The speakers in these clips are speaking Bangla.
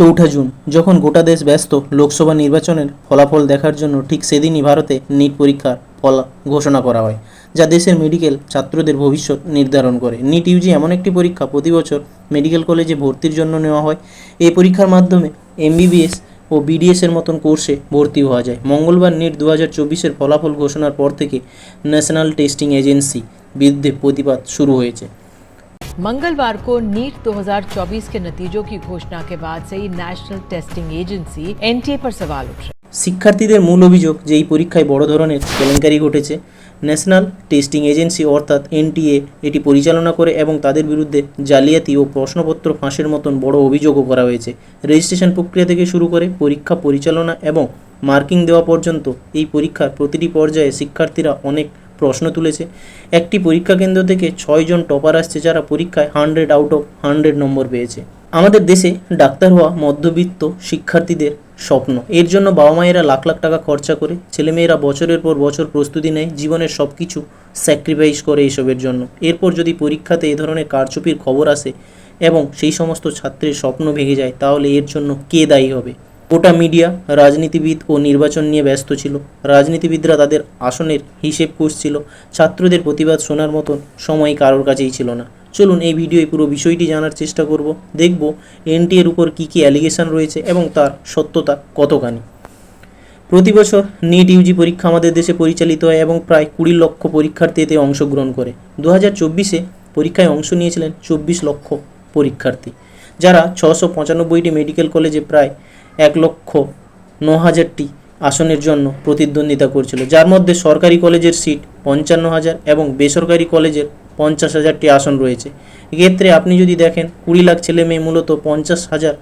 চৌঠা জুন, যখন গোটা দেশ ব্যস্ত, লোকসভা নির্বাচনের ফলাফল দেখার জন্য ঠিক সেদিনই ভারতে নিট পরীক্ষার ফল ঘোষণা করা হয়, যা দেশের মেডিকেল ছাত্রদের ভবিষ্যৎ নির্ধারণ করে। নিট ইউজি এমন একটি পরীক্ষা প্রতি বছর মেডিকেল কলেজে ভর্তির জন্য নেওয়া হয়। এই পরীক্ষার মাধ্যমে এমবিবিএস ও বিডিএস এর মতন কোর্সে ভর্তি হওয়া যায়। মঙ্গলবার নিট দু হাজার চব্বিশের ফলাফল ঘোষণার পর থেকে ন্যাশনাল টেস্টিং এজেন্সি বিরুদ্ধে প্রতিবাদ শুরু হয়েছে। मंगलवार को नीट 2024 के नतीजों की घोषणा के बाद से ही नेशनल टेस्टिंग एजेंसी एनटीए पर सवाल उठ रहे हैं শিক্ষার্থীদের মূল অভিযোগ যে এই পরীক্ষায় বড় ধরনের কেলেঙ্কারি ঘটেছে ন্যাশনাল টেস্টিং এজেন্সি অর্থাৎ এনটিএ এটি পরিচালনা করে এবং তাদের বিরুদ্ধে জালিয়াতি ও প্রশ্নপত্র ফাঁসের মতন বড় অভিযোগও করা হয়েছে রেজিস্ট্রেশন প্রক্রিয়া থেকে শুরু করে পরীক্ষা পরিচালনা এবং মার্কিং দেওয়া পর্যন্ত এই পরীক্ষার প্রতিটি পর্যায়ে শিক্ষার্থীরা অনেক প্রশ্ন তুলেছে। একটি পরীক্ষা কেন্দ্র থেকে ছয়জন টপার আসছে যারা পরীক্ষায় হান্ড্রেড আউট অফ হান্ড্রেড নম্বর পেয়েছে। আমাদের দেশে ডাক্তার হওয়া মধ্যবিত্ত শিক্ষার্থীদের স্বপ্ন। এর জন্য বাবা মায়েরা লাখ লাখ টাকা খরচা করে ছেলেমেয়েরা বছরের পর বছর প্রস্তুতি নেয়, জীবনের সব কিছু স্যাক্রিফাইস করে এসবের জন্য। এরপর যদি পরীক্ষাতে এ ধরনের কারচুপির খবর আসে এবং সেই সমস্ত ছাত্রের স্বপ্ন ভেঙে যায়, তাহলে এর জন্য কে দায়ী হবে? গোটা মিডিয়া রাজনীতিবিদ ও নির্বাচন নিয়ে ব্যস্ত ছিল। রাজনীতিবিদরা তাদের আসনের হিসেব কষছিল। ছাত্রদের প্রতিবাদ শোনার মতন সময় কারোর কাছেই ছিল না। চলুন এই ভিডিওয় পুরো বিষয়টি জানার চেষ্টা করব। দেখব এনটি এর উপর কী কী অ্যালিগেশন রয়েছে এবং তার সত্যতা কতখানি। প্রতি বছর নিট ইউজি পরীক্ষা আমাদের দেশে পরিচালিত হয় এবং প্রায় কুড়ি লক্ষ পরীক্ষার্থী এতে অংশগ্রহণ করে। দু হাজার চব্বিশে পরীক্ষায় অংশ নিয়েছিলেন চব্বিশ লক্ষ পরীক্ষার্থী, যারা ছশো পঁচানব্বইটি মেডিকেল কলেজে প্রায় এক লক্ষ ন হাজারটি আসনের জন্য প্রতিদ্বন্দ্বিতা করছিল। যার মধ্যে সরকারি কলেজের সিট পঞ্চান্ন হাজার এবং বেসরকারি কলেজের পঞ্চাশ হাজারটি আসন রয়েছে। এক্ষেত্রে আপনি যদি দেখেন, কুড়ি লাখ ছেলে মেয়ে মূলত পঞ্চাশ হাজার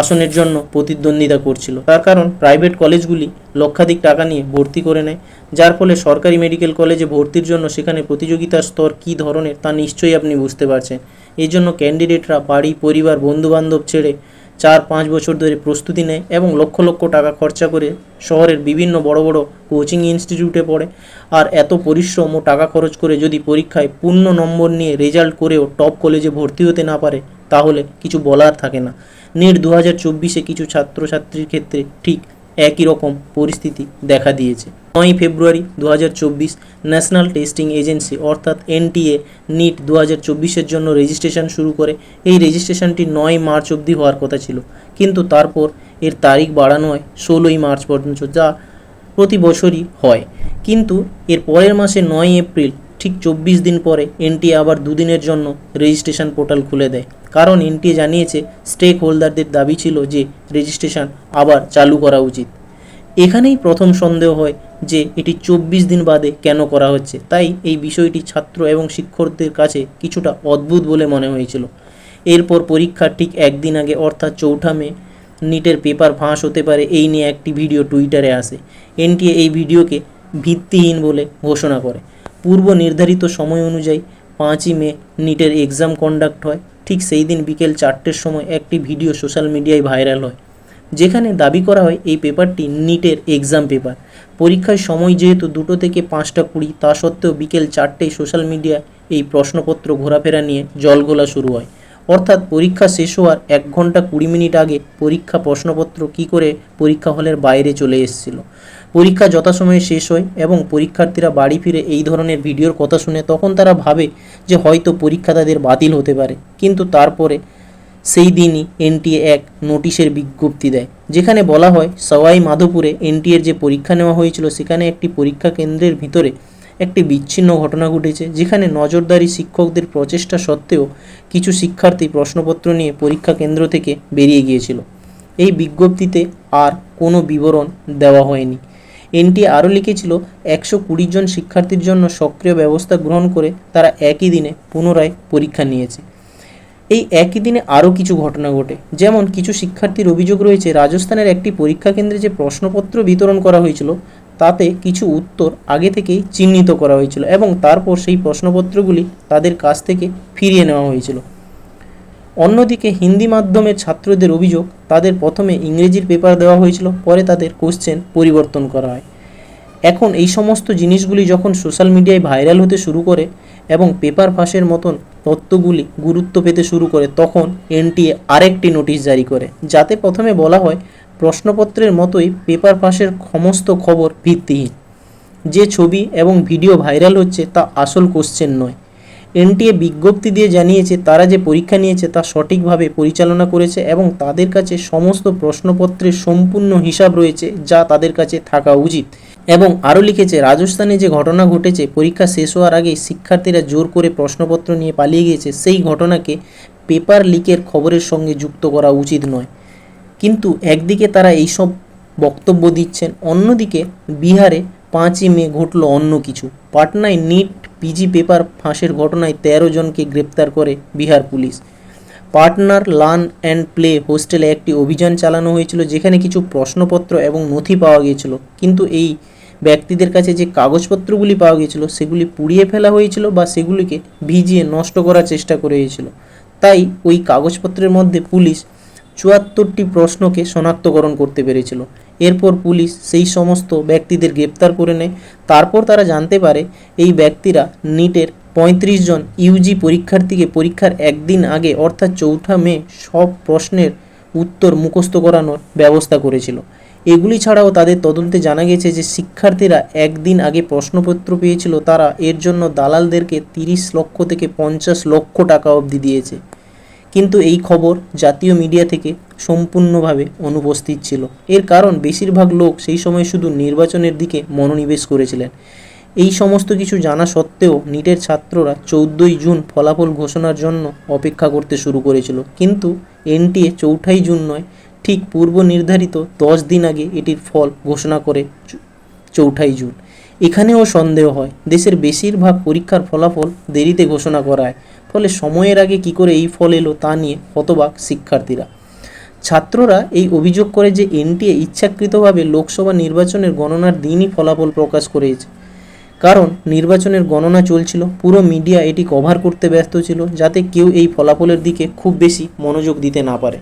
আসনের জন্য প্রতিদ্বন্দ্বিতা করছিল। তার কারণ প্রাইভেট কলেজগুলি লক্ষাধিক টাকা নিয়ে ভর্তি করে নেয়, যার ফলে সরকারি মেডিকেল কলেজে ভর্তির জন্য সেখানে প্রতিযোগিতার স্তর কী ধরনের তা নিশ্চয়ই আপনি বুঝতে পারছেন। এই জন্য ক্যান্ডিডেটরা বাড়ি, পরিবার, বন্ধুবান্ধব ছেড়ে চার পাঁচ বছর ধরে প্রস্তুতি নেয় এবং লক্ষ লক্ষ টাকা খরচা করে শহরের বিভিন্ন বড় বড় কোচিং ইনস্টিটিউটে পড়ে। আর এত পরিশ্রম ও টাকা খরচ করে যদি পরীক্ষায় পূর্ণ নম্বর নিয়ে রেজাল্ট করেও টপ কলেজে ভর্তি হতে না পারে, তাহলে কিছু বলার থাকে না। নেট দু হাজার চব্বিশে কিছু ছাত্রছাত্রীর ক্ষেত্রে ঠিক একই রকম পরিস্থিতি দেখা দিয়েছে। নয় ফেব্রুয়ারি দু হাজার চব্বিশ ন্যাশনাল টেস্টিং এজেন্সি অর্থাৎ এনটিএ নিট দু হাজার জন্য রেজিস্ট্রেশন শুরু করে। এই রেজিস্ট্রেশনটি নয় মার্চ অবধি হওয়ার কথা ছিল। কিন্তু তারপর এর তারিখ বাড়ানো হয় ষোলোই মার্চ পর্যন্ত, যা প্রতি বছরই হয়। কিন্তু এর পরের মাসে নয় এপ্রিল, ঠিক চব্বিশ দিন পরে এনটিএ আবার দুদিনের জন্য রেজিস্ট্রেশন পোর্টাল খুলে দেয়। কারণ এনটিএ জানিয়েছে স্টেক হোল্ডারদের দাবি ছিল যে রেজিস্ট্রেশন আবার চালু করা উচিত। এখানেই প্রথম সন্দেহ হয় যে এটি চব্বিশ দিন বাদে কেন করা হচ্ছে। তাই এই বিষয়টি ছাত্র এবং শিক্ষকদের কাছে কিছুটা অদ্ভুত বলে মনে হয়েছিল। এরপর পরীক্ষার ঠিক একদিন আগে, অর্থাৎ চৌঠা মে, নিটের পেপার ফাঁস হতে পারে এই নিয়ে একটি ভিডিও টুইটারে আসে। এনটিএ এই ভিডিওকে ভিত্তিহীন বলে ঘোষণা করে। পূর্ব নির্ধারিত সময় অনুযায়ী পাঁচই মে, নিটের এক্সাম কন্ডাক্ট হয়। ঠিক সেই দিন বিকেল চারটের সময় একটি ভিডিও সোশ্যাল মিডিয়ায় ভাইরাল হয়, যেখানে দাবি করা হয় এই পেপারটি নিটের এক্সাম পেপার। পরীক্ষার সময় যেহেতু দুটো থেকে পাঁচটা কুড়ি, তা সত্ত্বেও বিকেল চারটেয় সোশ্যাল মিডিয়ায় এই প্রশ্নপত্র ঘোরাফেরা নিয়ে জলগোলা শুরু হয়। অর্থাৎ পরীক্ষা শেষ হওয়ার এক ঘণ্টা কুড়ি মিনিট আগে পরীক্ষা প্রশ্নপত্র কী করে পরীক্ষা হলের বাইরে চলে এসেছিল। পরীক্ষা যথাসময়ে শেষ হয় এবং পরীক্ষার্থীরা বাড়ি ফিরে এই ধরনের ভিডিওর কথা শুনে তখন তারা ভাবে যে হয়তো পরীক্ষা তাদের বাতিল হতে পারে। কিন্তু তারপরে সেই দিনই এনটিএ এক নোটিশের বিজ্ঞপ্তি দেয়, যেখানে বলা হয়, সওয়াই মাধোপুরে এনটিএর যে পরীক্ষা নেওয়া হয়েছিল, সেখানে একটি পরীক্ষা কেন্দ্রের ভিতরে একটি বিচ্ছিন্ন ঘটনা ঘটেছে, যেখানে নজরদারি শিক্ষকদের প্রচেষ্টা সত্ত্বেও কিছু শিক্ষার্থী প্রশ্নপত্র নিয়ে পরীক্ষা কেন্দ্র থেকে বেরিয়ে গিয়েছিল। এই বিজ্ঞপ্তিতে আর কোনো বিবরণ দেওয়া হয়নি। এনটি আরও লিখেছিল, একশো কুড়ি জন শিক্ষার্থীর জন্য সক্রিয় ব্যবস্থা গ্রহণ করে তারা একই দিনে পুনরায় পরীক্ষা নিয়েছে। এই একই দিনে আরও কিছু ঘটনা ঘটে। যেমন, কিছু শিক্ষার্থীর অভিযোগ রয়েছে, রাজস্থানের একটি পরীক্ষা কেন্দ্রে যে প্রশ্নপত্র বিতরণ করা হয়েছিল, তাতে কিছু উত্তর আগে থেকেই চিহ্নিত করা হয়েছিল এবং তারপর সেই প্রশ্নপত্রগুলি তাদের কাছ থেকে ফিরিয়ে নেওয়া হয়েছিল। অন্যদিকে হিন্দি মাধ্যমের ছাত্রদের অভিযোগ, তাদের প্রথমে ইংরেজির পেপার দেওয়া হয়েছিল, পরে তাদের কোশ্চেন পরিবর্তন করা হয়। এখন এই সমস্ত জিনিসগুলি যখন সোশ্যাল মিডিয়ায় ভাইরাল হতে শুরু করে এবং পেপার ফাঁসের মতন তত্ত্বগুলি গুরুত্ব পেতে শুরু করে, তখন এনটিএ আরেকটি নোটিশ জারি করে, যাতে প্রথমে বলা হয় প্রশ্নপত্রের মতোই পেপার পাসের সমস্ত খবর ভিত্তিহীন। যে ছবি এবং ভিডিও ভাইরাল হচ্ছে তা আসল কোশ্চেন নয়। এনটিএ বিজ্ঞপ্তি দিয়ে জানিয়েছে, তারা যে পরীক্ষা নিয়েছে তা সঠিকভাবে পরিচালনা করেছে এবং তাদের কাছে সমস্ত প্রশ্নপত্রের সম্পূর্ণ হিসাব রয়েছে যা তাদের কাছে থাকা উচিত। এবং আরও লিখেছে, রাজস্থানে যে ঘটনা ঘটেছে, পরীক্ষা শেষ হওয়ার আগেই শিক্ষার্থীরা জোর করে প্রশ্নপত্র নিয়ে পালিয়ে গিয়েছে। সেই ঘটনাকে পেপার লিকের খবরের সঙ্গে যুক্ত করা উচিত নয়। কিন্তু একদিকে তারা এইসব বক্তব্য দিচ্ছেন, অন্যদিকে বিহারে পাঁচই মে ঘটল অন্য কিছু। পাটনায় নিট পিজি পেপার ফাঁসের ঘটনায় তেরো জনকে গ্রেপ্তার করে Bihar police. Partner learn and play হোস্টেলে একটি অভিযান চালানো হয়েছিল যেখানে কিছু প্রশ্নপত্র এবং নথি পাওয়া গিয়েছিল। কিন্তু এই ব্যক্তিদের কাছে যে কাগজপত্রগুলি পাওয়া গিয়েছিল, সেগুলি পুড়িয়ে ফেলা হয়েছিল বা সেগুলিকে ভিজিয়ে নষ্ট করার চেষ্টা করে হয়েছিল। তাই ওই কাগজপত্রের মধ্যে পুলিশ চুয়াত্তরটি প্রশ্নকে শনাক্তকরণ করতে পেরেছিল। এরপর পুলিশ সেই সমস্ত ব্যক্তিদের গ্রেপ্তার করে নেয়। তারপর তারা জানতে পারে এই ব্যক্তিরা নিটের পঁয়ত্রিশ জন ইউজি পরীক্ষার্থীকে পরীক্ষার একদিন আগে, অর্থাৎ চৌঠা মে, সব প্রশ্নের উত্তর মুখস্থ করানোর ব্যবস্থা করেছিল। এগুলি ছাড়াও তাদের তদন্তে জানা গেছে যে শিক্ষার্থীরা একদিন আগে প্রশ্নপত্র পেয়েছিল। তারা এর জন্য দালালদেরকে তিরিশ লক্ষ থেকে পঞ্চাশ লক্ষ টাকা অবধি দিয়েছে। কিন্তু এই খবর জাতীয় মিডিয়া থেকে সম্পূর্ণভাবে অনুপস্থিত ছিল। এর কারণ, বেশিরভাগ লোক সেই সময় শুধু নির্বাচনের দিকে মনোনিবেশ করেছিলেন। এই সমস্ত কিছু জানা সত্ত্বেও নিটের ছাত্ররা চৌদ্দই জুন ফলাফল ঘোষণার জন্য অপেক্ষা করতে শুরু করেছিল। কিন্তু এনটিএ চৌঠাই জুন নয়, ঠিক পূর্ব নির্ধারিত দশ দিন আগে এটির ফল ঘোষণা করে চৌঠাই জুন। এখানেও সন্দেহ হয়, দেশের বেশিরভাগ পরীক্ষার ফলাফল দেরিতে ঘোষণা করা হয়। ফলে সময়ের আগে কি করে এই ফল এলো তা নিয়ে হতবাক শিক্ষার্থীরা। ছাত্ররা এই অভিযোগ করে যে এনটিএ ইচ্ছাকৃতভাবে লোকসভা নির্বাচনের গণনার দিনই ফলাফল প্রকাশ করেছে। কারণ নির্বাচনের গণনা চলছিল, পুরো মিডিয়া এটি কভার করতে ব্যস্ত ছিল, যাতে কেউ এই ফলাফলের দিকে খুব বেশি মনোযোগ দিতে না পারে।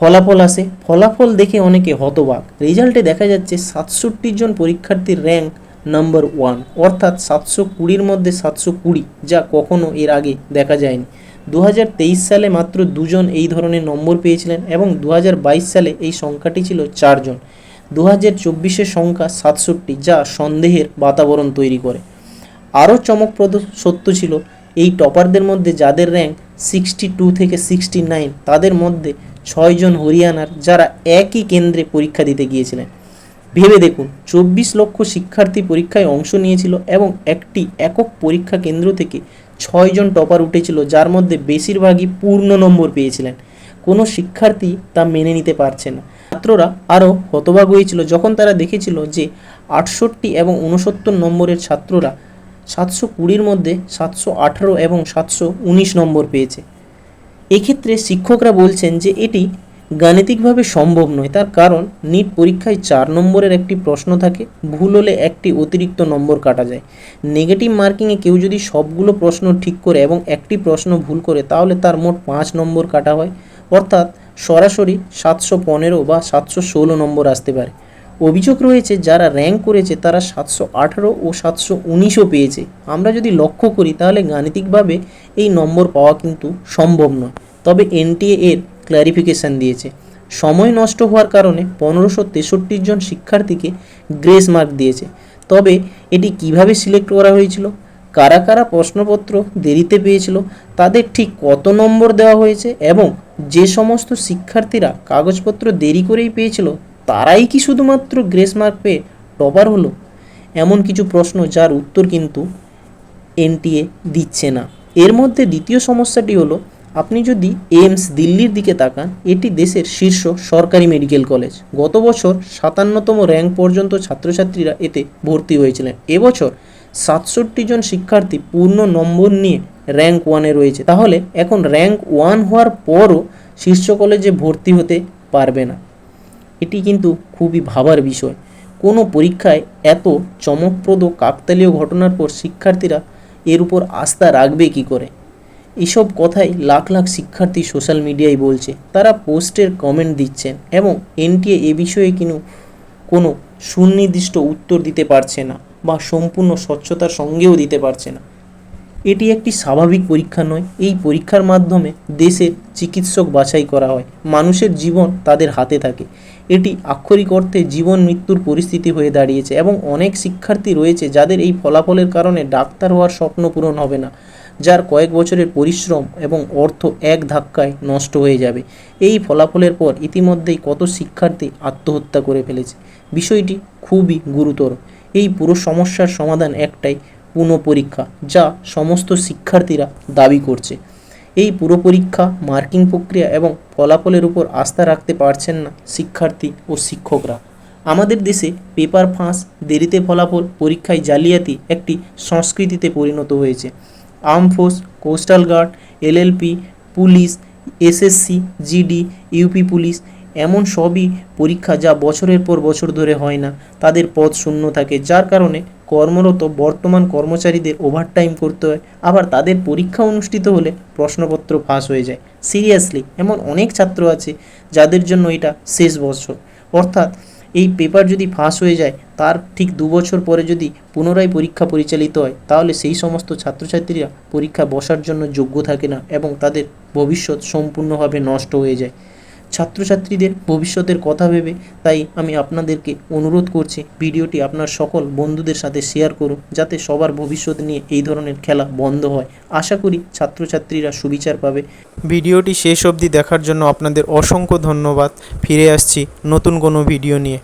ফলাফল আসে, ফলাফল দেখে অনেকে হতবাক। রেজাল্টে দেখা যাচ্ছে সাতষট্টি জন পরীক্ষার্থীর র্যাঙ্ক নাম্বার ওয়ান, অর্থাৎ সাতশো কুড়ির মধ্যে সাতশো কুড়ি, যা কখনো এর আগে দেখা যায়নি। দু হাজার তেইশ সালে মাত্র দুজন এই ধরনের নম্বর পেয়েছিলেন এবং দু হাজার বাইশ সালে এই সংখ্যাটি ছিল চারজন। দু হাজার চব্বিশের সংখ্যা সাতষট্টি, যা সন্দেহের বাতাবরণ তৈরি করে। আরও চমকপ্রদ সত্য ছিল, এই টপারদের মধ্যে যাদের র্যাঙ্ক সিক্সটি টু থেকে সিক্সটি নাইন, তাদের মধ্যে ছয়জন হরিয়ানার যারা একই কেন্দ্রে পরীক্ষা দিতে গিয়েছিলেন। ভেবে দেখুন, চব্বিশ লক্ষ শিক্ষার্থী পরীক্ষায় অংশ নিয়েছিল এবং একটি একক পরীক্ষা কেন্দ্র থেকে ছয়জন টপার উঠেছিল, যার মধ্যে বেশিরভাগই পূর্ণ নম্বর পেয়েছিলেন। কোনো শিক্ষার্থী তা মেনে নিতে পারছে না। ছাত্ররা আরও হতবাক হয়েছিল যখন তারা দেখেছিল যে আটষট্টি এবং উনসত্তর নম্বরের ছাত্ররা সাতশো কুড়ির মধ্যে সাতশো আঠারো এবং সাতশো উনিশ নম্বর পেয়েছে। এক্ষেত্রে শিক্ষকরা বলছেন যে এটি গাণিতিকভাবে সম্ভব নয়। তার কারণ, নিট পরীক্ষায় চার নম্বরের একটি প্রশ্ন থাকে, ভুল হলে একটি অতিরিক্ত নম্বর কাটা যায়। নেগেটিভ মার্কিংয়ে কেউ যদি সবগুলো প্রশ্ন ঠিক করে এবং একটি প্রশ্ন ভুল করে, তাহলে তার মোট পাঁচ নম্বর কাটা হয়। অর্থাৎ, সরাসরি সাতশো পনেরো বা সাতশো ষোলো নম্বর আসতে পারে। অভিযোগ রয়েছে, যারা র্যাঙ্ক করেছে, তারা সাতশো আঠারো ও সাতশো উনিশও পেয়েছে। আমরা যদি লক্ষ্য করি, তাহলে গাণিতিকভাবে এই নম্বর পাওয়া কিন্তু সম্ভব নয়। তবে এনটিএ এর ক্ল্যারিফিকেশান দিয়েছে। সময় নষ্ট হওয়ার কারণে পনেরোশো তেষট্টি জন শিক্ষার্থীকে গ্রেস মার্ক দিয়েছে। তবে এটি কীভাবে সিলেক্ট করা হয়েছিল? কারা কারা প্রশ্নপত্র দেরিতে পেয়েছিল? তাদের ঠিক কত নম্বর দেওয়া হয়েছে? এবং যে সমস্ত শিক্ষার্থীরা কাগজপত্র দেরি করেই পেয়েছিল, তারাই কি শুধুমাত্র গ্রেস মার্ক পেয়ে টপার হলো? এমন কিছু প্রশ্ন যার উত্তর কিন্তু এনটিএ দিচ্ছে না। এর মধ্যে দ্বিতীয় সমস্যাটি হলো আপনি যদি এইমস দিল্লির দিকে তাকান, এটি দেশের শীর্ষ সরকারি মেডিকেল কলেজ। গত বছর সাতান্নতম র্যাঙ্ক পর্যন্ত ছাত্রছাত্রীরা এতে ভর্তি হয়েছিলেন। এবছর সাতষট্টি জন শিক্ষার্থী পূর্ণ নম্বর নিয়ে র্যাঙ্ক ওয়ানে রয়েছে। তাহলে এখন র্যাঙ্ক ওয়ান হওয়ার পরও শীর্ষ কলেজে ভর্তি হতে পারবে না। এটি কিন্তু খুবই ভাবার বিষয়। কোনো পরীক্ষায় এত চমকপ্রদ কাকতালীয় ঘটনার পর শিক্ষার্থীরা এর উপর আস্থা রাখবে কি করে? এসব কথাই লাখ লাখ শিক্ষার্থী সোশ্যাল মিডিয়ায় বলছে। তারা পোস্টের কমেন্ট দিচ্ছেন এবং এনটিএ এ বিষয়ে কিন্তু কোনো সুনির্দিষ্ট উত্তর দিতে পারছে না বা সম্পূর্ণ স্বচ্ছতার সঙ্গেও দিতে পারছে না। এটি একটি স্বাভাবিক পরীক্ষা নয়, এই পরীক্ষার মাধ্যমে দেশের চিকিৎসক বাছাই করা হয়, মানুষের জীবন তাদের হাতে থাকে। এটি আক্ষরিক অর্থে জীবন মৃত্যুর পরিস্থিতি হয়ে দাঁড়িয়েছে এবং অনেক শিক্ষার্থী রয়েছে যাদের এই ফলাফলের কারণে ডাক্তার হওয়ার স্বপ্ন পূরণ হবে না। যার কয়েক বছরের পরিশ্রম এবং অর্থ এক ধাক্কায় নষ্ট হয়ে যাবে। এই ফলাফলের পর ইতিমধ্যেই কত শিক্ষার্থী আত্মহত্যা করে ফেলেছে। বিষয়টি খুবই গুরুতর। এই পুরো সমস্যার সমাধান একটাই পুনঃপরীক্ষা, যা সমস্ত শিক্ষার্থীরা দাবি করছে। এই পুরো পরীক্ষা মার্কিং প্রক্রিয়া এবং ফলাফলের উপর আস্থা রাখতে পারছেন না শিক্ষার্থী ও শিক্ষকরা। আমাদের দেশে পেপার ফাঁস, দেরিতে ফলাফল, পরীক্ষায় জালিয়াতি একটি সংস্কৃতিতে পরিণত হয়েছে। Arm force, coastal guard, LLP, police, SSC, GD, UP police, এমন সবই পরীক্ষা যা বছরের পর বছর ধরে হয় না। তাদের পদ শূন্য থাকে, যার কারণে কর্মরত বর্তমান কর্মচারীদের ওভারটাইম করতে হয়। আবার তাদের পরীক্ষা অনুষ্ঠিত হলে প্রশ্নপত্র ফাঁস হয়ে যায়। সিরিয়াসলি এমন অনেক ছাত্র আছে যাদের জন্য এটা শেষ বছর। অর্থাৎ এই পেপার যদি ফাঁস হয়ে যায়, তার ঠিক দু বছর পরে যদি পুনরায় পরীক্ষা পরিচালিত হয়, তাহলে সেই সমস্ত ছাত্রছাত্রীরা পরীক্ষা বসার জন্য যোগ্য থাকে না এবং তাদের ভবিষ্যৎ সম্পূর্ণভাবে নষ্ট হয়ে যায়। ছাত্রছাত্রীদের ভবিষ্যতের কথা ভেবে তাই আমি আপনাদেরকে অনুরোধ করছি ভিডিওটি আপনার সকল বন্ধুদের সাথে শেয়ার করুন যাতে সবার ভবিষ্যৎ নিয়ে এই ধরনের খেলা বন্ধ হয়। আশা করি ছাত্রছাত্রীরা সুবিচার পাবে। ভিডিওটি শেষ অবধি দেখার জন্য আপনাদের অসংখ্য ধন্যবাদ। ফিরে আসছি নতুন কোনো ভিডিও নিয়ে।